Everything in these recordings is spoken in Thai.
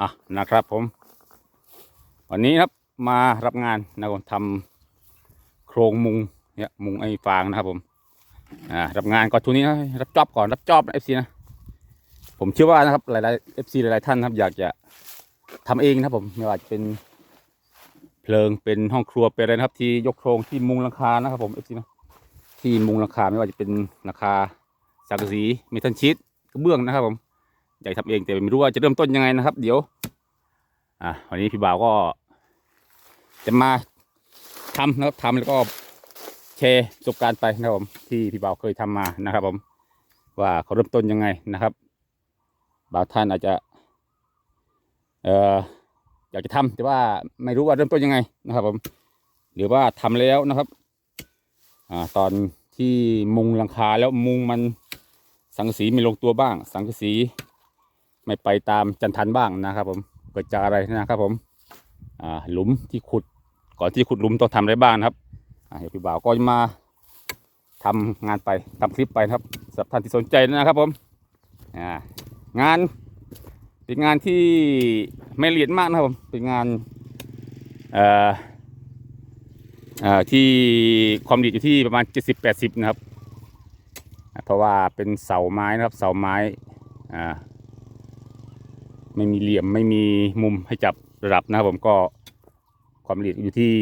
อะนะครับผม วันนี้ครับมารับงานนะครับผมทำโครงมุงเนี่ยมุงไอ้ฟางนะครับผมอ่ารับงานก่อนทุนนี้นะรับจอบก่อนรับจอบเอฟซีนะผมเชื่อว่านะครับหลายๆเอฟซีหลายๆท่านนะครับ อยากจะทำเองนะครับผมไม่ว่าจะเป็นเพลิงเป็นห้องครัวเป็นอะไรนะครับ ที่ยกโครงที่มุงหลังคานะครับผมเอฟซีนะที่มุงหลังคาไม่ว่าจะเป็นหลังคาสังกะสีเมทัลชีตกระเบื้องนะครับผม อยากทำเองแต่ไม่รู้ว่าจะเริ่มต้นยังไงนะครับ เดี๋ยว อะวันนี้พี่บ่าวก็ จะมาทำนะครับทำแล้วก็แชร์ประสบการณ์ไปนะครับผมที่พี่บ่าวเคยทำมานะครับ ผม ว่าเขาเริ่มต้นยังไงนะครับบางท่านอาจจะ เอ่ออยากจะทำแต่ว่าไม่รู้ว่าเริ่มต้นยังไงนะครับ ผม หรือว่าทำแล้วนะครับ อ่าตอนที่มุงหลังคาแล้วมุงมันสังกะสีไม่ลงตัวบ้าง สังกะสี ไม่ไปตามจันทันบ้างนะครับ ผมเกิดจากอะไรนะครับ ผมหลุมที่ขุด ก่อนที่ขุดหลุมต้องทำอะไรบ้างครับอ่าเดี๋ยวพี่บ่าวก็จะมาทำงานไปทำคลิปไปครับสำหรับท่านที่สนใจนะครับผมงานเป็นงานที่ไม่ละเอียดมากนะครับผมเป็นงานที่ความละเอียดอยู่ที่ประมาณ 70-80 นะครับ เพราะว่าเป็นเสาไม้นะครับเสาไม้อ่า ไม่มีเหลี่ยมไม่มีมุมให้จับระดับนะครับผมก็ความละเอียดอยู่ที่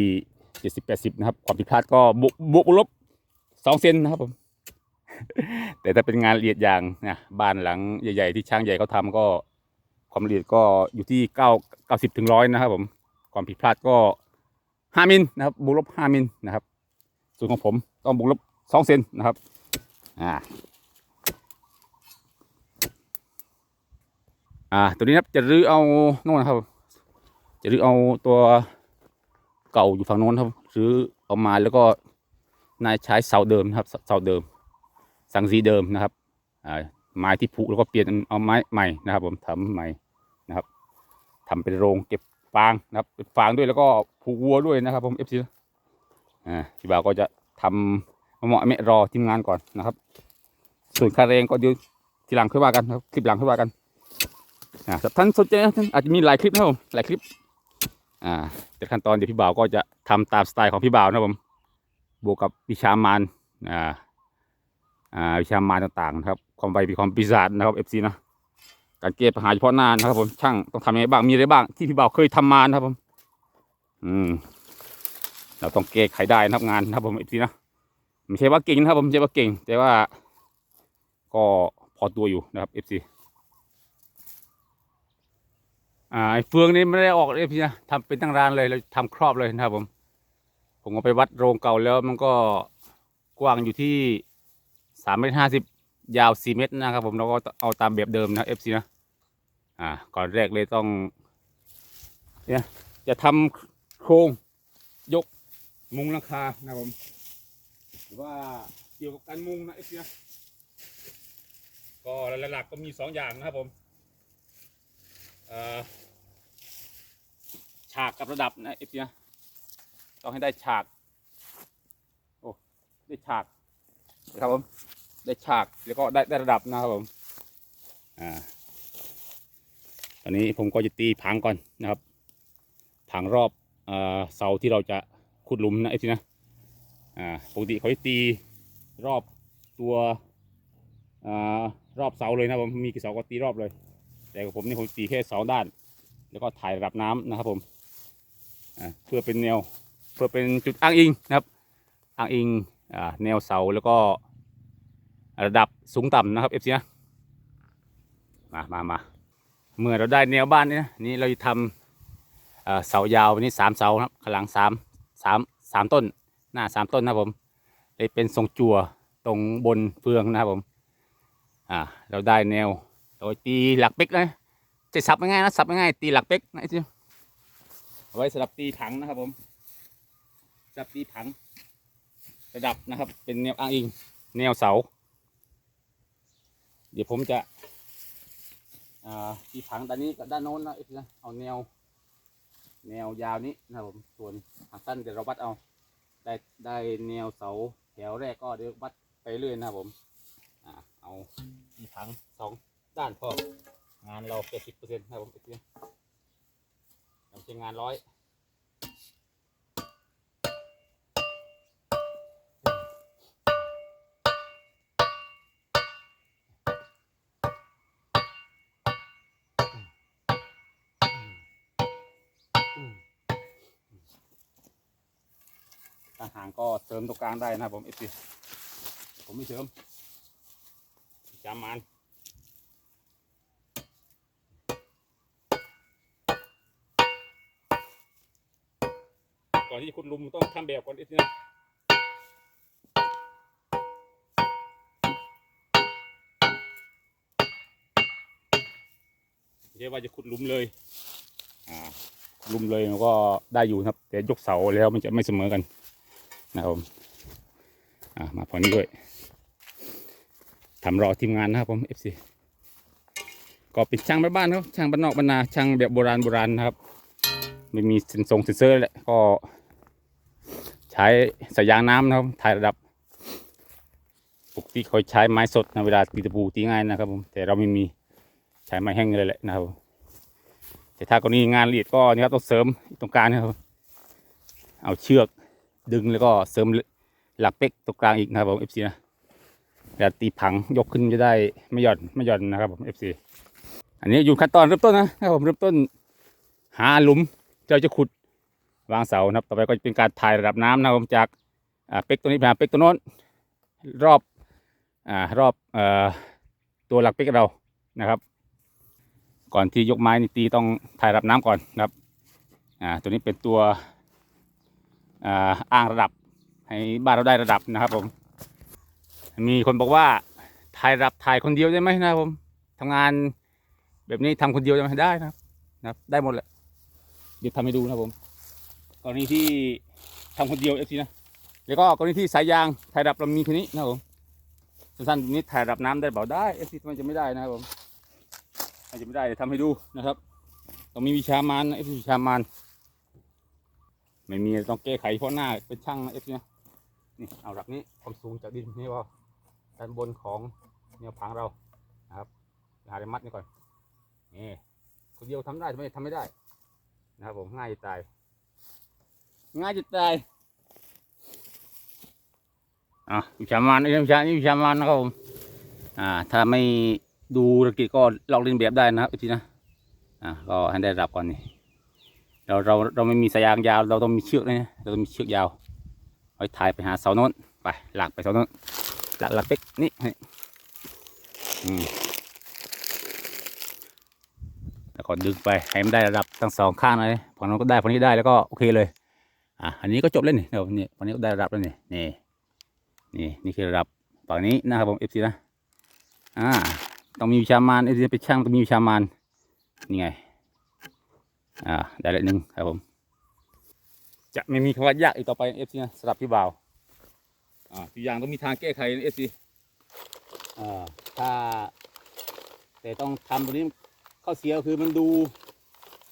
เจ็ดสิบแปดสิบนะครับ ความผิดพลาดก็บวกบวกลบสองเซนนะครับผม แต่ถ้าเป็นงานละเอียดอย่างนะบ้านหลังใหญ่ ๆ ที่ช่างใหญ่เขาทำก็ ความละเอียดก็อยู่ที่เก้าเก้าสิบถึงร้อยนะครับผม ความผิดพลาดก็ห้ามิลนะครับบวกลบห้ามิลนะครับ ส่วนของผมต้องบวกลบสองเซนนะครับ อ่า อ่า ตัวนี้นะครับจะรื้อเอาโน่นนะครับ จะรื้อเอาตัวเก่าอยู่ฝั่งโน้นครับรื้อเอามาแล้วก็นายใช้เสาเดิมนะครับเสาเดิม สังสีเดิมนะครับอ่าไม้ที่ผุแล้วก็เปลี่ยนเอาไม้ใหม่นะครับ ผมทำใหม่นะครับทำเป็นโรงเก็บฟางนะครับเป็นฟางด้วยแล้วก็ผูกวัวด้วยนะครับ ผมเอฟซีอ่าพี่บ่าวก็จะทำมาเหมาะไม่รอทีมงานก่อนนะครับ ส่วนค่าแรงก็เดี๋ยวทีหลังค่อยว่ากันครับคลิปหลังค่อยว่ากัน อ่าถ้าท่านสนใจนะท่านอาจจะมีหลายคลิปนะครับผมหลายคลิป อ่าแต่ขั้นตอนเดี๋ยวพี่บ่าวก็จะทำตามสไตล์ของพี่บ่าวนะครับผมบวกกับวิชามานอ่าอ่าวิชามานต่างๆนะครับความไวมีความปีศาจนะครับเอฟซีนะการแก้ปัญหาเฉพาะหน้านะครับผมช่างต้องทำยังไงบ้างมีอะไรบ้างที่พี่บ่าวเคยทำมานะครับผมอืมเราต้องแก้ไขได้นะครับงานนะครับผมเอฟซีนะไม่ใช่ว่าเก่งนะครับผมไม่ใช่ว่าเก่ง แต่ว่าก็พอตัวอยู่นะครับเอฟซี อ่าไอ้เฟืองนี้ไม่ได้ออกเลยพี่นะทำเป็นตั้งร้านเลยเราทำครอบเลยนะครับผม ผมก็ไปวัดโรงเก่าแล้วมันก็กว้างอยู่ที่สามเมตรห้าสิบยาวสี่เมตรนะครับผมเราก็เอาตามแบบเดิมนะเอฟซีนะอ่าก่อนแรกเลยต้องเนี่ยจะทำโครงยกมุงหลังคานะครับผมหรือว่าเกี่ยวกับการมุงนะเอฟซีนะก็หลักๆก็มีสองอย่างนะครับผม ฉากกับระดับนะเอฟซีนะต้องให้ได้ฉาก โอ้ ได้ฉากนะครับผม ได้ฉากแล้วก็ได้ได้ระดับนะครับผม อ่า ตอนนี้ผมก็จะตีผังก่อนนะครับ ผังรอบเอ่อเสาที่เราจะขุดหลุมนะเอฟซีนะ อ่า ปกติเขาจะตีรอบตัว อ่า รอบเสาเลยนะครับผม มีกี่เสาก็ตีรอบเลย แต่ของผมนี่ผมตีแค่สองด้าน แล้วก็ถ่ายระดับน้ำนะครับผมเพื่อเป็นแนวเพื่อเป็นจุดอ้างอิงนะครับอ้างอิงอแนวเสาแล้วก็ระดับสูงต่ำนะครับเอฟซีนะมามามาเมื่อเราได้แนวบ้านนี่นะนี่เราจะทำอ่าเสายาวนี่สามเสาครับข้างหลังสามสามสามต้นหน้าสามต้นนะผมเลยเป็นทรงจั่วตรงบนเฟืองนะครับผมอ่าเราได้แนว โดยตีหลักเป๊กนะจะสับง่ายๆนะสับง่ายๆตีหลักเป๊กนะไอ้เจ้าเอาไว้สำหรับตีผังนะครับผมสำหรับตีผัง ระดับนะครับ เป็นแนวอ้างอิงแนวเสา เดี๋ยวผมจะอ่าตีผังด้านนี้กับด้านโน้นนะไอ้เจ้าเอาแนว แนวยาวนี้นะครับผมส่วนทางสั้นเดี๋ยวเราวัดเอา ได้ได้แนวเสาแถวแรกก็เดี๋ยววัดไปเรื่อยนะครับผมอ่าเอาตีผังสอง ด้านพองานเราเจ็ดสิบเปอร์เซ็นต์ครับผมเอฟซีทำใช้งานร้อยทางหางก็เสริมตรงกลางได้นะครับผมเอฟซีผมไม่เสริมจามัน ก่อนที่ขุดลุมต้องทำแบบก่อนเอฟซีนะไม่ใช่ว่าจะขุดลุมเลยอ่าลุมเลยมันก็ได้อยู่ครับ แต่ยกเสาแล้วมันจะไม่เสมอกันนะครับมอ่ามาพอนี้ด้วยทำรอทีมงานนะครับผม FC ก็เป็นช่างบ้านๆครับช่างบ้านนอกบ้านนาช่างแบบโบราณโบราณนะครับ ไม่มีเซนทรงเซ็นเซอร์แหละก็ ใช้สายยางน้ำนะครับถ่ายระดับปกติเขาใช้ไม้สดนะเวลาตีตะปูตีง่ายนะครับผมแต่เราไม่มีใช้ไม้แห้งเลยแหละนะครับแต่ถ้ากรณีงานละเอียดก็นี่ครับต้องเสริมตรงกลางนะครับ เอาเชือกดึงแล้วก็เสริมหลักเป๊กตรงกลางอีกนะครับผม FC นะเวลาตีผังยกขึ้นจะได้ไม่หย่อนไม่หย่อนนะครับผม FC อันนี้อยู่ขั้นตอนเริ่มต้นนะครับผมเริ่มต้นหาหลุมเราจะขุด วางเสานะครับต่อไปก็จะเป็นการถ่ายระดับน้ำนะครับจากเป๊กตัวนี้ไปหาเป๊กตัวโน้นรอบอ่ารอบเอ่อตัวหลักเป๊กเรานะครับ ก่อนที่ยกไม้นี่ตีต้องถ่ายระดับน้ำก่อนนะครับอ่าตัวนี้เป็นตัวอ่าอ้างระดับให้บ้านเราได้ระดับนะครับผม มีคนบอกว่าถ่ายระดับถ่ายคนเดียวได้ไหมนะครับผมทำงานแบบนี้ทำคนเดียวจะไม่ได้นะครับนะครับ ได้หมดแหละเดี๋ยวทำให้ดูนะครับผม กรณีที่ทำคนเดียวเอฟซีนะแล้วก็กรณีที่สายยางถ่ายระดับเรามีแค่นี้นะครับผมสั้นๆนี้ถ่ายระดับน้ำได้เปล่าได้เอฟซีทำไมจะไม่ได้นะครับผมทำไมจะไม่ได้เดี๋ยวทำให้ดูนะครับต้องมีวิชามานเอฟซีวิชามานไม่มีต้องแก้ไขเพราะหน้าเป็นช่างเอฟซีนะนี่เอาหลักนี้ความสูงจากดินนี่ว่าด้านบนของแนวผังเรานะครับหาได้มัดนี่ก่อนนี่คนเดียวทำได้ทำไมทำไม่ได้นะครับผมง่ายจะตาย ง่ายจะตายอะวิชามานนี่วิชานี่วิชามานนะครับผมอ่า ถ้าไม่ดูระกิจก็ลอกเลียนแบบได้นะครับเอฟนะอ่าก็ให้ได้รับก่อนนี่เราเราเราไม่มีสายยางยาว เราต้องมีเชือกนะเราต้องมีเชือกยาวไว้ถ่ายไปหาเสาโน้นไปหลักไปเสาโน้นหลักหลักเป๊กนี่นี่อืมแล้วก็ดึงไปให้มันได้ระดับทั้งสองข้างเลยฝั่งโน้นก็ได้ฝั่งนี้ได้แล้วก็โอเคเลย อะอันนี้ก็จบแล้วนี่เดี๋ยวนี่ฝั่งนี้ก็ได้ระดับแล้วนี่นี่นี่นี่คือระดับฝั่งนี้นะครับผมเอฟซีนะอ่าต้องมีวิชามานเอฟซีเป็นช่างต้องมีวิชามานนี่ไงอ่าได้ละหนึ่งครับผมจะไม่มีคำว่ายากอีกต่อไปเอฟซีนะสำหรับพี่บ่าวอ่าทุกอย่างต้องมีทางแก้ไขเอฟซีอ่าถ้าแต่ต้องทำตัวนี้ข้อเสียคือมันดู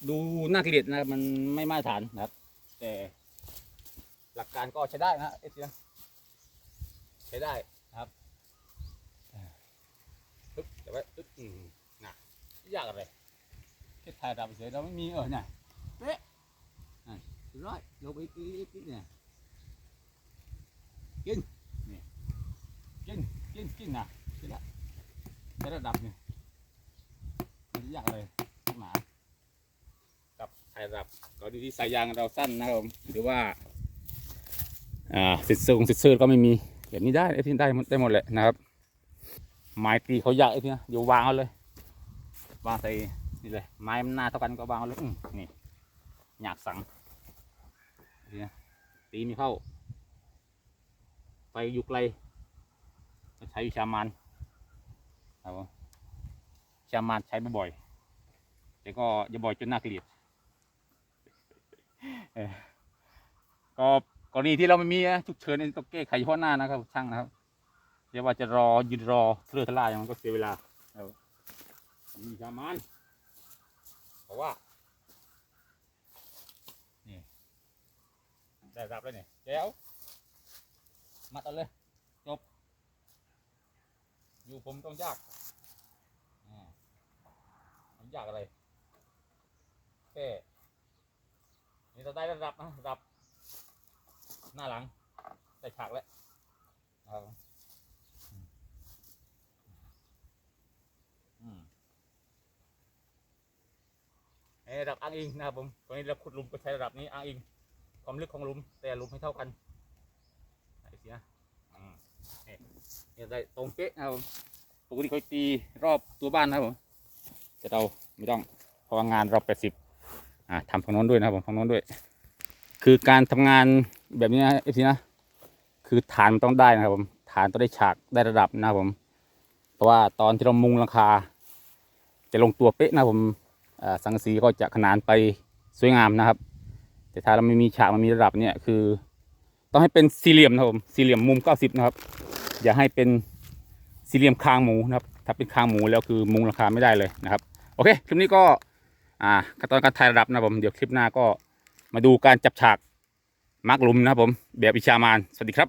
ดูน่าเกลียดนะครับมันไม่มาตรฐานนะครับ แต่ หลักการก็ใช้ได้นะเอฟซีนะใช้ได้นะครับปึ๊บเดี๋ยวไว้ปึ๊บอืมนะยากอะไรแค่ถ่ายดับเฉยเราไม่มีเออน่ะเป๊ะนั่น้อยลงไปอีกอีกเนี่ยกินเนี่ยกินกินกินนะกินละได้ระดับเนี่ยมันยากเลยหนากับถ่ายระดับก็ดูที่สายยางเราสั้นนะครับหรือว่า อ่าสิทธิ์ซอร์ของสิทธิ์ซอร์ก็ไม่มีแบบนี้ได้ไอ้ที่ได้ได้หมดแหละนะครับไม้ตีเขายากไอ้ที่นะเดี๋ยววางเอาเลยวางใส่นี่เลยไม้มันหน้าเท่ากันก็วางเอาเลยนี่หยากสังนี่ตีไม่เข้าไฟอยู่ไกลใช้วิชามานครับวิชามานใช้บ่อยๆแต่ก็อย่าบ่อยจนน่าเกลียดก็ กรณีที่เราไม่มีนะฉุกเฉินนี่ต้องแก้ไขเฉพาะหน้านะครับ ช่างนะครับเดี๋ยวว่าจะรอยืนรอเทือทลายมันก็เสียเวลาครับมีวิชามานเพราะว่านี่ได้รับแล้วเนี่ยเดี๋ยวมัดเอาเลยจบ อยู่ผมต้องยากอ่ามันยากอะไรแค่นี่เราได้ระดับนะระดับ หน้าหลัง ได้ฉากแล้วนะครับอืมไอระดับอ้างอิงนะครับผมตอนนี้เราขุดหลุมก็ใช้ระดับนี้อ้างอิง ความลึกของหลุม แต่หลุมไม่เท่ากันไอ้เสียอืมนี่นี่ได้ตรงเป๊ะนะครับผมปกติเขาตีรอบตัวบ้านนะครับผมแต่เราไม่ต้องเพราะว่างานเราแปดสิบอ่าทำฝั่งโน้นด้วยนะครับผมฝั่งโน้นด้วย คือการทำงาน แบบนี้นะเอฟซีนะ คือฐานต้องได้นะครับผมฐานต้องได้ฉากได้ระดับนะครับผม เพราะว่าตอนที่เรามุงหลังคา จะลงตัวเป๊ะนะครับผมสังกะสีก็จะขนานไปสวยงามนะครับ แต่ถ้าเราไม่มีฉากมันมีระดับเนี่ยคือ ต้องให้เป็นสี่เหลี่ยมนะครับผมสี่เหลี่ยมมุมเก้าสิบนะครับ อย่าให้เป็นสี่เหลี่ยมคางหมูนะครับ ถ้าเป็นคางหมูแล้วคือมุงหลังคาไม่ได้เลยนะครับ โอเคคลิปนี้ก็อ่าขั้นตอนการถ่ายระดับนะครับผมเดี๋ยวคลิปหน้าก็มาดูการจับฉาก มาร์กลุมนะครับผม แบบอิชามาน สวัสดีครับ